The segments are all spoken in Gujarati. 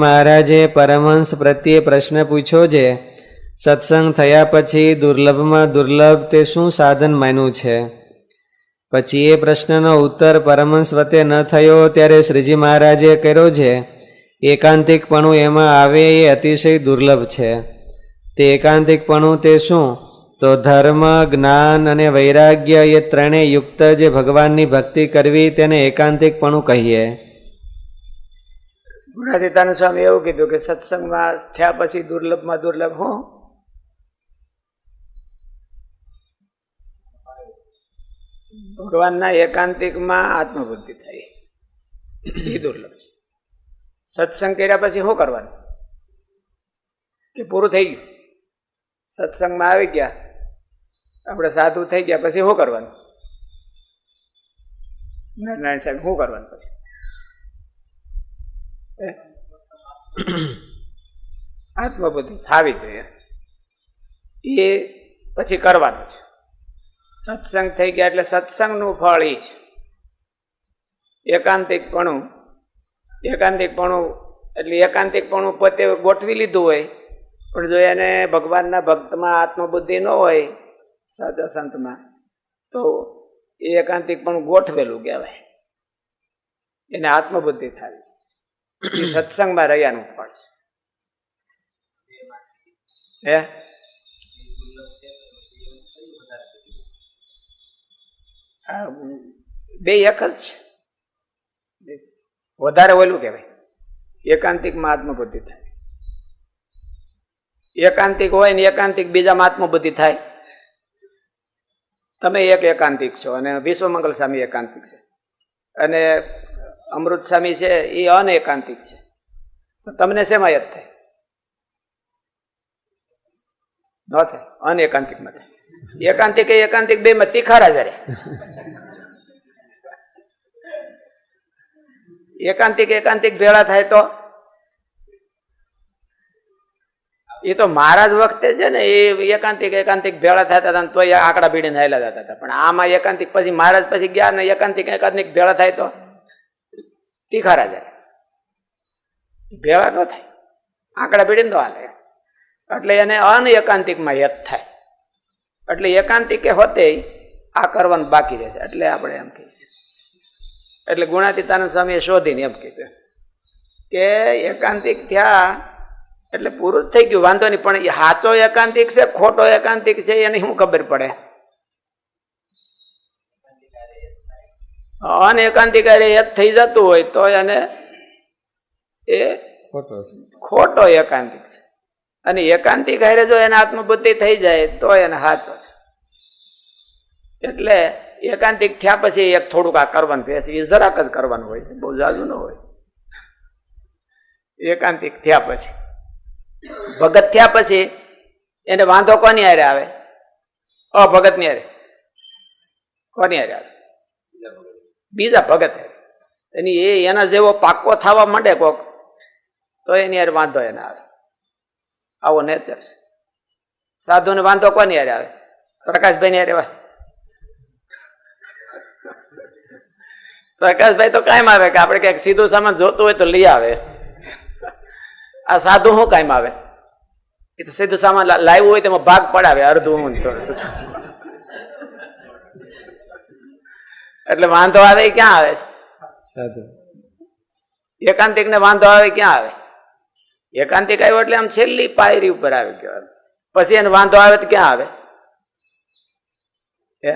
મહારાજે પરમહંસ પ્રત્યે પ્રશ્ન પૂછ્યો છે, સત્સંગ થયા પછી દુર્લભમાં દુર્લભ તે શું સાધન માન્યું છે? પછી એ પ્રશ્નનો ઉત્તર પરમહંસ વતે ન થયો ત્યારે શ્રીજી મહારાજે કર્યો છે, એકાંતિકપણું એમાં આવે એ અતિશય દુર્લભ છે. તે એકાંતિકપણું તે શું? તો ધર્મ, જ્ઞાન અને વૈરાગ્ય એ ત્રણેય યુક્ત જે ભગવાનની ભક્તિ કરવી તેને એકાંતિકપણું કહીએ. ગુણાતીતાનંદ સ્વામી એવું કીધું કે સત્સંગમાં થયા પછી દુર્લભમાં દુર્લભ, હું. ભગવાનના એકાંતિકમાં આત્મબુદ્ધિ થાય એ દુર્લભ. સત્સંગ કર્યા પછી શું કરવાનું? કે પૂરું થઈ ગયું. સત્સંગમાં આવી ગયા. આપણે સાધુ થઈ ગયા, પછી શું કરવાનું? નારાયણ સાહેબ, શું કરવાનું પછી? આત્મબુદ્ધિ થાવી જોઈએ. એ પછી કરવાનું છે. સત્સંગ થઈ ગયા એટલે સત્સંગનું ફળ એ છે. એકાંતિકપણું એકાંતિકપણું એટલે એકાંતિકપણું પોતે ગોઠવી લીધું હોય, પણ જો એને ભગવાનના ભક્તમાં આત્મબુદ્ધિ ન હોય સાચા સંતમાં, તો એ એકાંતિકપણું ગોઠવેલું કહેવાય. એને આત્મબુદ્ધિ થાય એ સત્સંગમાં રહ્યાનું ફળ છે. હે? બે એક જ છે. વધારે ઓલું કહેવાય એકાંતિકમાં આત્મબુદ્ધિ થાય. એકાંતિક હોય ને એકાંતિક બીજામાં આત્મબુદ્ધિ થાય. તમે એક એકાંતિક છો અને વિશ્વમંગલ સ્વામી એકાંતિક છે. અને અમૃત સ્વામી છે, એ અનેકાંતિક છે. તમને શેમાં યદ થાય? ન થાય? અનેકાંતિકમાં થાય. એકાંતિક એકાંતિક બે માં તીખારા જરે એકાંતિક એકાંતિક ભેળા થાય તો? એ તો મહારાજ વખતે છે ને, એ એકાંતિક એકાંતિક ભેળા થતા હતા તો આંકડા ભીડીને હાયલા જતા હતા. પણ આમાં એકાંતિક પછી મહારાજ પછી ગયા ને એકાંતિક એકાંતિક ભેળા થાય તો? તીખારા જાય. ભેળા ન થાય. આંકડા પીડીને તો હાલે. એટલે એને અન એકાંતિકમાં યત થાય. એટલે એકાંતિકે હોતે આ કરવાનું બાકી રહે છે. એટલે આપણે એમ કહીએ એટલે ગુણાતીતાનંદ સ્વામીએ શોધીને એમ કીધું કે એકાંતિક થયા એટલે પૂરું થઈ ગયું. વાંધો નહીં, પણ સાચો એકાંતિક છે, ખોટો એકાંતિક છે, એની શું ખબર પડે? અનએકાંતિક હારે એક થઈ જતું હોય તો એને એ ખોટો ખોટો એકાંતિક છે. અને એકાંતિક હારે જો એને આત્મબુદ્ધિ થઈ જાય તો એને સાચો છે. એટલે એકાંતિક થયા પછી એક થોડુંક આ કરવાનું કહે છે. એ જરાક જ કરવાનું હોય છે. બહુ જાજુ ન હોય. એકાંતિક થયા પછી. ભગત થયા પછી એને વાંધો કોની હારે આવે? અભગતની હારે. કોની હારે આવે? બીજા ભગત. એની એ એના જેવો પાક્કો થવા માંડે કોક, તો એની હારે વાંધો એને આવે. આવો નેચર છે. સાધુને વાંધો કોની હારે આવે? પ્રકાશભાઈ ને યાર પ્રકાશભાઈ તો કાયમ આવે કે આપણે ક્યાંક સીધું સામાન જોતું હોય તો લઈ આવે. આ સાધુ શું કાયમ આવે? એ તો સીધું સામાન લાવ્યું હોય તેમાં ભાગ પડાવે, અડધું હું ને થોડું. એટલે વાંધો આવે ક્યાં આવે સાધુ. એકાંતિક ને વાંધો આવે ક્યાં આવે? એકાંતિક આવ્યો એટલે આમ છેલ્લી પાયરી ઉપર આવી ગયો પછી એને વાંધો આવે તો ક્યાં આવે? હે?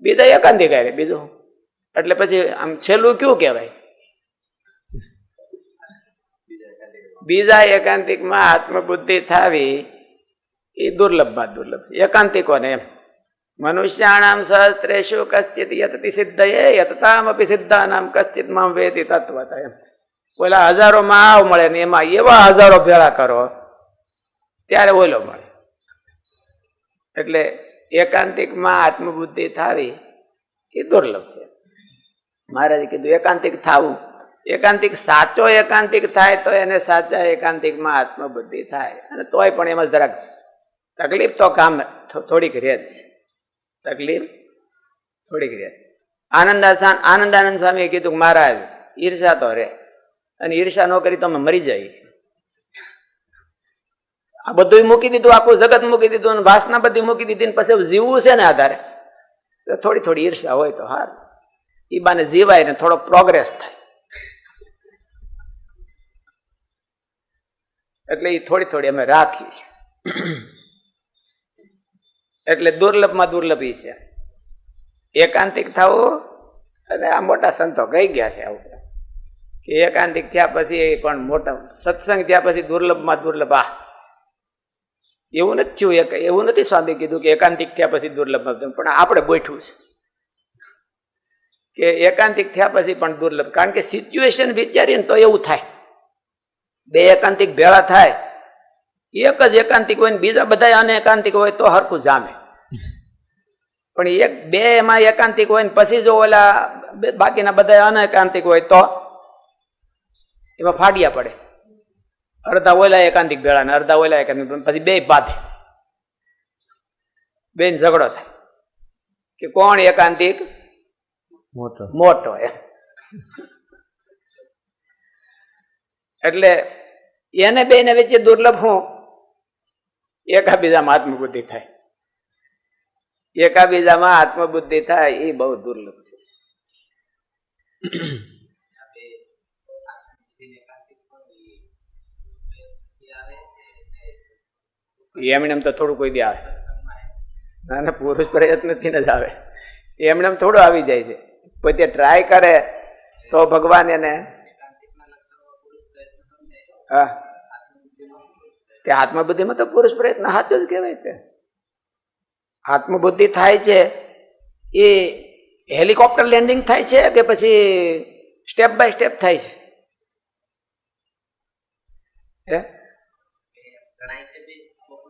બીજા એકાંતિક આવે બીજું? એટલે પછી આમ છેલ્લું કયું કહેવાય? બીજા એકાંતિકમાં આત્મબુદ્ધિ થાવી એ દુર્લભમાં દુર્લભ છે. એકાંતિકોને એમ. મનુષ્યાણામ સહસ્ત્રેશુ કશ્ચિત યતતિ સિદ્ધયે યતતામપી સિદ્ધાનામ કશ્ચિતમાં વેતિ એમ ઓલા હજારો માવ મળે ને એમાં એવા હજારો ભેળા કરો ત્યારે ઓલો મળે એટલે એકાંતિકમાં આત્મબુદ્ધિ થાવી એ દુર્લભ છે। મહારાજે કીધું, એકાંતિક થાવું। એકાંતિક સાચો એકાંતિક થાય તો એને સાચા એકાંતિકમાં આત્મબુદ્ધિ થાય, અને તોય પણ એમાં જરાક તકલીફ તો કામ થોડીક રહે જ છે। તકલીફ થોડીક રહે. આનંદ આનંદાનંદ સ્વામીએ કીધું કે મહારાજ, ઈર્ષા તો રે અને ઈર્ષા ન કરી અમે મરી જાય આ બધું મૂકી દીધું, આખું જગત મૂકી દીધું અને વાસના બધી મૂકી દીધી ને પછી જીવવું છે ને આધારે? થોડી થોડી ઈર્ષા હોય તો હાર. એ બાને જીવાય ને થોડો પ્રોગ્રેસ થાય. એટલે એ થોડી થોડી અમે રાખી એટલે દુર્લભમાં દુર્લભ છે. એકાંતિક થવું અને આ મોટા સંતો કહી ગયા છે આવું. કે એકાંતિક થયા પછી પણ મોટા, સત્સંગ થયા પછી દુર્લભમાં દુર્લભ. આ એવું નથી થયું, એક એવું નથી સ્વામી કીધું કે એકાંતિક થયા પછી દુર્લભમાં દુર્લભ. પણ આપણે ગોઠવું છે. કે એકાંતિક થયા પછી પણ દુર્લભ. કારણ કે સિચ્યુએશન વિચારીને તો એવું થાય. બે એકાંતિક ભેળા થાય. એક જ એકાંતિક હોય ને બીજા બધા અનેકાંતિક હોય તો હરખું જામે. પણ એક બે એમાં એકાંતિક હોય ને પછી જો ઓલા બાકીના બધા અનએકાંતિક હોય તો એમાં ફાડિયા પડે. અડધા ઓલા એકાંતિક ભેળા ને અડધા ઓલા એકાંતિક પછી બે બાધે. બેન ઝઘડો થાય. કે કોણ એકાંતિક? મોટો. મોટો એમ. એટલે એને બેને વચ્ચે દુર્લભ હું? એકાબીજામાં આત્મબુદ્ધિ થાય. એકાબીજામાં આત્મબુદ્ધિ થાય એ બહુ દુર્લભ છે. એમણે એમ તો થોડું કોઈ દે આવે. ના ના, પુરુષ પ્રયત્નથી જ આવે. એમણે એમ થોડું આવી જાય છે. પોતે ટ્રાય કરે તો ભગવાન એને હા. તે આત્મબુદ્ધિમાં તો પુરુષ પ્રયત્ન સાચો જ કહેવાય છે. આત્મબુદ્ધિ થાય છે, એ હેલિકોપ્ટર લેન્ડિંગ થાય છે કે પછી સ્ટેપ બાય સ્ટેપ થાય છે?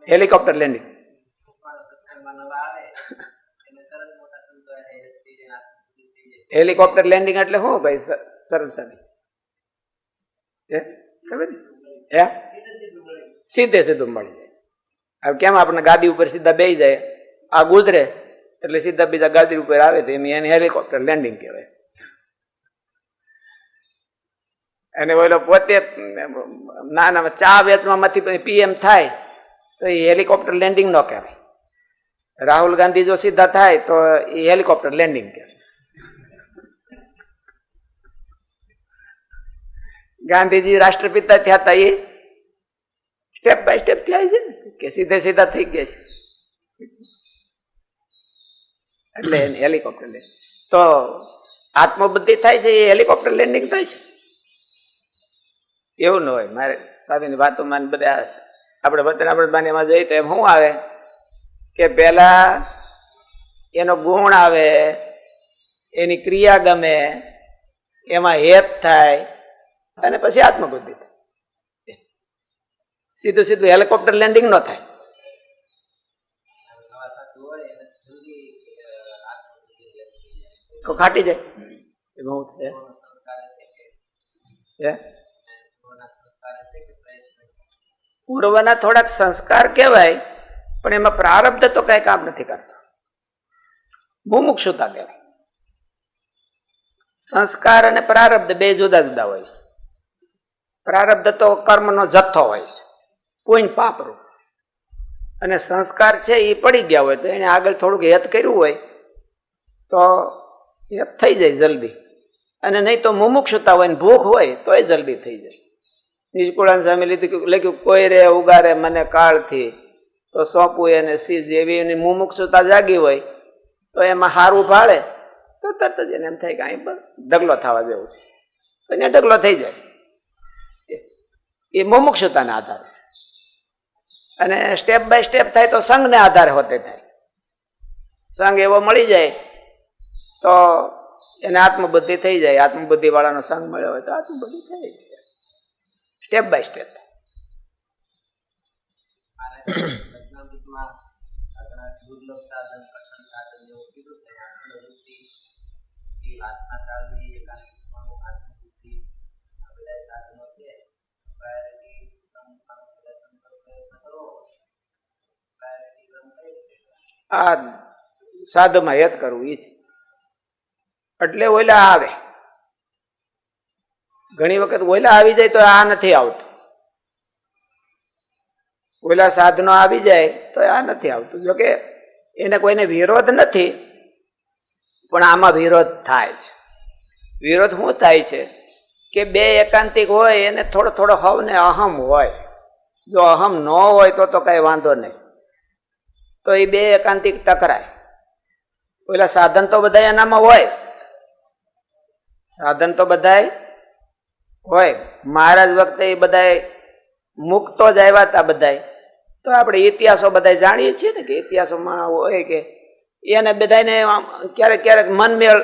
Helicopter landing. હેલિકોપ્ટર લેન્ડિંગ એટલે શું ભાઈ? સરળ સાહેબ હે? ખબર ને? સીધે સીધું મળી જાય. હવે કેમ આપણે ગાદી ઉપર સીધા બે જાય? આ ગુજરે એટલે સીધા બીજા ગાદી ઉપર આવે તો એની એને હેલિકોપ્ટર લેન્ડિંગ કહેવાય. અને ઓલો પોતે ના ના ચા વેચવામાંથી પીએમ થાય, તો એ હેલિકોપ્ટર લેન્ડિંગ ન કહેવાય. રાહુલ ગાંધી જો સીધા થાય, તો એ હેલિકોપ્ટર લેન્ડિંગ કહેવાય. ગાંધીજી રાષ્ટ્રપિતા થયા હતા એ સ્ટેપ બાય સ્ટેપ થયા છે કે સીધે સીધા થઈ ગયા છે. એટલે એને હેલિકોપ્ટર લેન્ડ તો આત્મબુદ્ધિ થાય છે એ હેલિકોપ્ટર લેન્ડિંગ થાય છે? એવું ન હોય. મારે સ્વામીની વાતોમાં બધા આપણે વતન આપણે એમાં જઈએ તો એમ શું આવે? કે પહેલા એનો ગુણ આવે, એની ક્રિયા ગમે, એમાં હેત થાય, અને પછી આત્મબુદ્ધિ થાય. સીધું સીધું હેલિકોપ્ટર લેન્ડિંગ ન થાય. તો ખાટી જાય. એ બહુ થાય. પૂર્વના થોડાક સંસ્કાર કહેવાય, પણ એમાં પ્રારબ્ધ તો કઈ કામ નથી કરતો. મુમુક્ષુતા કહેવાય. સંસ્કાર અને પ્રારબ્ધ બે જુદા જુદા હોય છે. પ્રારબ્ધ તો કર્મનો જથ્થો હોય છે. કોઈ પાપરું અને સંસ્કાર છે એ પડી ગયા હોય તો એને આગળ થોડુંક હેત કર્યું હોય, તો હેત થઈ જાય જલ્દી. અને નહીં તો મુમુક્ષતા હોય ને ભૂખ હોય તો એ જલ્દી થઈ જાય. નિષ્કુળાન સામે લીધું લખ્યું, કોઈ રે ઉગારે મને કાળથી, તો સોંપવું એને સીજ એવી એની મુમુક્ષતા જાગી હોય, તો એમાં હારું ભાળે. તો તરત જ એને એમ થાય કે અહીં પણ ઢગલો થવા જેવું છે. તો એને ઢગલો થઈ જાય. એ મુમુક્ષતાના આધારે છે. અને સ્ટેપ બાય સ્ટેપ થાય તો સંઘને આધારે હોતે થાય. સંઘ એવો મળી જાય તો એને આત્મબુદ્ધિ થઈ જાય. આત્મબુદ્ધિ વાળાનો સંગ મળ્યો હોય તો આત્મબુદ્ધિ થઈ જાય. સ્ટેપ બાય સ્ટેપ આ સાધમાં હેત કરવું એ છે એટલે ઓલા આવે. ઘણી વખત ઓલા આવી જાય તો આ નથી આવતું. ઓલા સાધનો આવી જાય તો આ નથી આવતું. જોકે એને કોઈને વિરોધ નથી, પણ આમાં વિરોધ થાય છે. વિરોધ શું થાય છે? કે બે એકાંતિક હોય, એને થોડો થોડો હવ ને અહમ હોય. જો અહમ ન હોય તો તો કઈ વાંધો નહીં. તો એ બે એકાંતિક ટકરાય. ઓલા સાધન તો બધા એનામાં હોય. સાધન તો બધાય હોય. મહારાજ વખતે એ બધાય મુક્તો જ આવ્યા હતા બધાય. તો આપણે ઇતિહાસો બધા જાણીએ છીએ ને કે ઇતિહાસોમાં હોય કે એને બધાને ક્યારેક ક્યારેક મનમેળ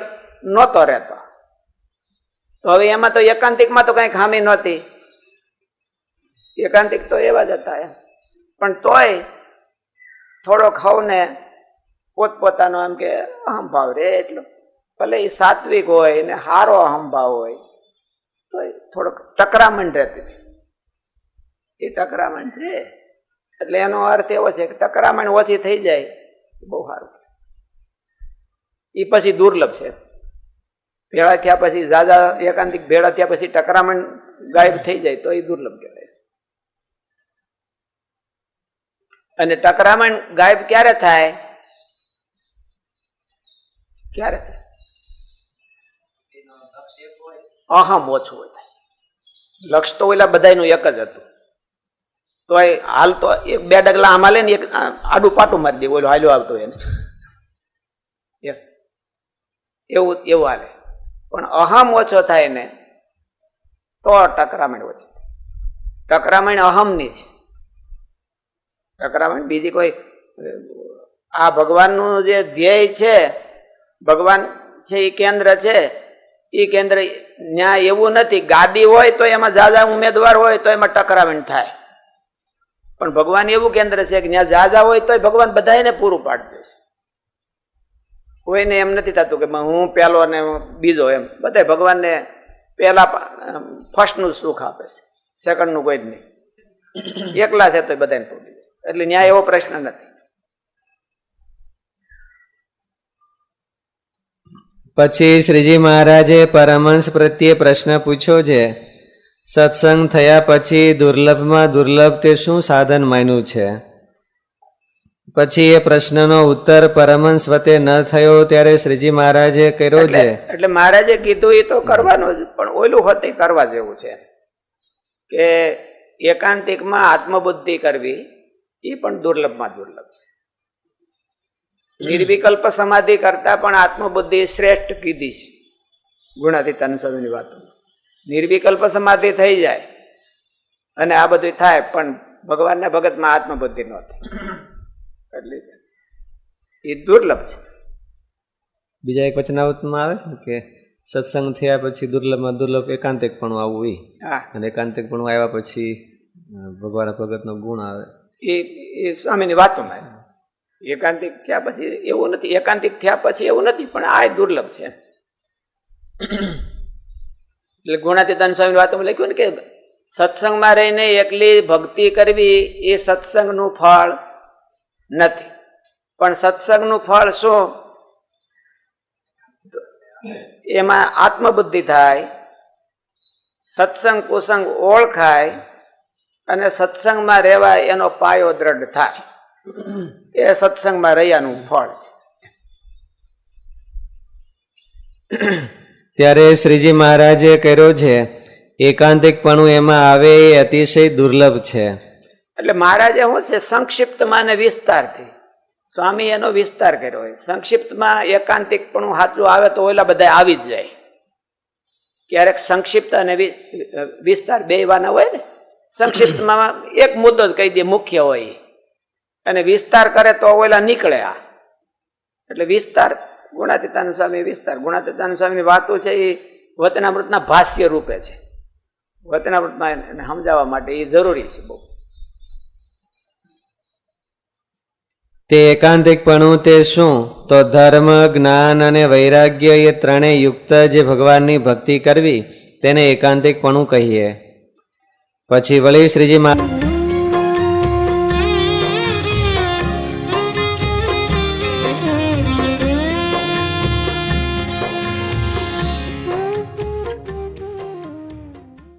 નહોતો રહેતો. તો હવે એમાં તો એકાંતિકમાં તો કઈ ખામી નહોતી. એકાંતિક તો એવા જ હતા એમ. પણ તોય થોડોક હવને પોતપોતાનો એમ કે અહંભાવ રે એટલો. ભલે એ સાત્વિક હોય ને હારો અહંભાવ હોય, તો થોડોક ટકરામણ રહેતી હતી એ ટકરામણ છે, એટલે એનો અર્થ એવો છે કે ટકરામણ ઓછી થઈ જાય બહુ સારું એ પછી દુર્લભ છે. ભેળા થયા પછી ઝાઝા એકાંતિક ભેળા થયા પછી ટકરામણ ગાયબ થઈ જાય, તો એ દુર્લભ કહેવાય. અને ટકરામણ ગાયબ ક્યારે થાય? ક્યારે થાય એનો લક્ષ્ય એક હોય અહમ ઓછું થાય. લક્ષ તો ઓલા બધાયનું એક જ હતું. તો હાલ તો એક બે ડગલા આમાં લે ને એક આડું પાટું મારી દે ઓલો હાલ્યો આવતો એને. એવું એવું હાલે. પણ અહમ ઓછો થાય ને તો ટકરામણ ઓછી. ટકરામણ અહમની છે. ટકરામણ બીજી કોઈ, આ ભગવાનનું જે ધ્યેય છે, ભગવાન છે એ કેન્દ્ર છે એ કેન્દ્ર ન્યાય એવું નથી. ગાદી હોય તો એમાં જાજા ઉમેદવાર હોય તો એમાં ટકરામણ થાય. પણ ભગવાન એવું કેન્દ્ર છે કે જ્યાં જાજા હોય તોય ભગવાન બધાને પૂરું પાડી દેશે કોઈને એમ નથી થતું કે હું પેલો અને બીજો એમ. બધા ભગવાનને પહેલા ફર્સ્ટનું સુખ આપે છે. સેકન્ડનું કોઈ જ નહીં. એકલા છે તો બધાને પૂરી દે એટલે ન્યાય એવો પ્રશ્ન નથી. પછી શ્રીજી મહારાજે પરમહંસ પ્રત્યે પ્રશ્ન પૂછ્યો છે સત્સંગ થયા પછી દુર્લભમાં દુર્લભ તે શું સાધન માન્યું છે? પછી એ પ્રશ્નનો ઉત્તર પરમહંસ વતે ન થયો ત્યારે શ્રીજી મહારાજે કર્યો છે. એટલે મહારાજે કીધું એ તો કરવાનું જ પણ ઓલું હોતે કરવા જેવું છે કે એકાંતિકમાં આત્મબુદ્ધિ કરવી એ પણ દુર્લભમાં દુર્લભ છે. નિર્વિકલ્પ સમાધિ કરતા પણ આત્મબુદ્ધિ શ્રેષ્ઠ કીધી છે. ગુણાતીત અનુસરણની વાતો. નિર્વિકલ્પ સમાધિ થઈ જાય અને આ બધું થાય પણ ભગવાનના ભગતમાં આત્મબુદ્ધિ ન થાય. એટલે એ દુર્લભ છે. બીજા એક વચનાવતમાં આવે છે ને કે સત્સંગ થયા પછી દુર્લભમાં દુર્લભ એકાંતિકપણું આવવું એ અને પણ આવ્યા પછી ભગવાન ભગતનો ગુણ આવે. એ એ સ્વામીની વાતોમાં એકાંતિક થયા પછી એવું નથી. એકાંતિક થયા પછી એવું નથી, પણ આ દુર્લભ છે. એટલે ગુણાતીતાન સ્વામી વાતોમાં લખ્યું ને કે સત્સંગમાં રહીને એકલી ભક્તિ કરવી એ સત્સંગનું ફળ નથી. પણ સત્સંગનું ફળ શું? એમાં આત્મબુદ્ધિ થાય, સત્સંગ કુસંગ ઓળખાય અને સત્સંગમાં રહેવા એનો પાયો દ્રઢ થાય. એ સત્સંગમાં રહ્યાનું ફળ ત્યારે શ્રીજી મહારાજે કર્યો છે એકાંતિકપણું એમાં આવે એ અતિશય દુર્લભ છે. એટલે મહારાજે શું છે સંક્ષિપ્તમાં ને વિસ્તારથી સ્વામી એનો વિસ્તાર કર્યો હોય. સંક્ષિપ્તમાં એકાંતિકપણું પણ સાચું આવે તો ઓલા બધા આવી જ જાય. ક્યારેક સંક્ષિપ્ત અને વિસ્તાર બે વાના હોય ને સંક્ષિપ્તમાં એક મુદ્દો જ કહી દે મુખ્ય હોય. અને વિસ્તાર કરે તો ઓલા નીકળે આ. એટલે વિસ્તાર ગુણાતીતાનુ સ્વામી વિસ્તાર. ગુણાતીતાનુ સ્વામીની વાતો છે એ વતનામૃતના ભાષ્ય રૂપે છે. વતનામૃતમાં એને સમજાવવા માટે એ જરૂરી છે બહુ. તે એકાંતિકપણું તે શું? તો ધર્મ, જ્ઞાન અને વૈરાગ્ય એ ત્રણેય યુક્ત જે ભગવાનની ભક્તિ કરવી, તેને એકાંતિકપણું કહીએ. પછી વળી શ્રીજી મહા